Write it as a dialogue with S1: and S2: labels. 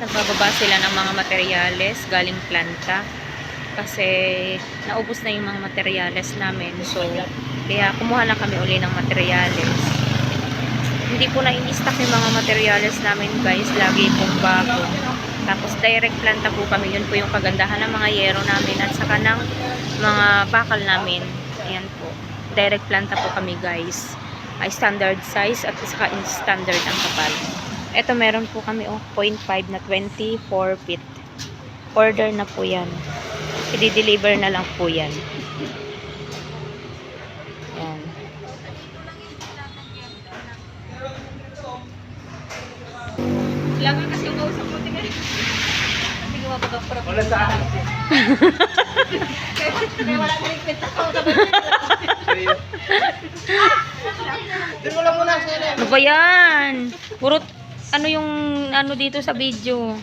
S1: nagbababa sila ng mga materyales galing planta. Kasi naubos na yung mga materyales namin. So, kaya kumuha na kami uli ng materyales. Hindi po na in-stock yung mga materyales namin guys. Lagi pong bago. Tapos direct planta po kami. Yun po yung kagandahan ng mga yero namin at saka ng mga bakal namin. Ayan po. Direct planta po kami guys. Ay standard size at saka in standard ang kapal. Ito meron po kami oh, 0.5 na 24 feet. Order na po yan. I-deliver na lang po yan. Yan.
S2: Kailangan kasi yung kausap mo, tingnan. Hindi ko mapagapura.
S3: Wala sa akin.
S2: Kaya wala ka rin kwenta ko.
S3: Doon mo lang muna, sir.
S1: Ano ba yan? Puro, ano yung ano dito sa video?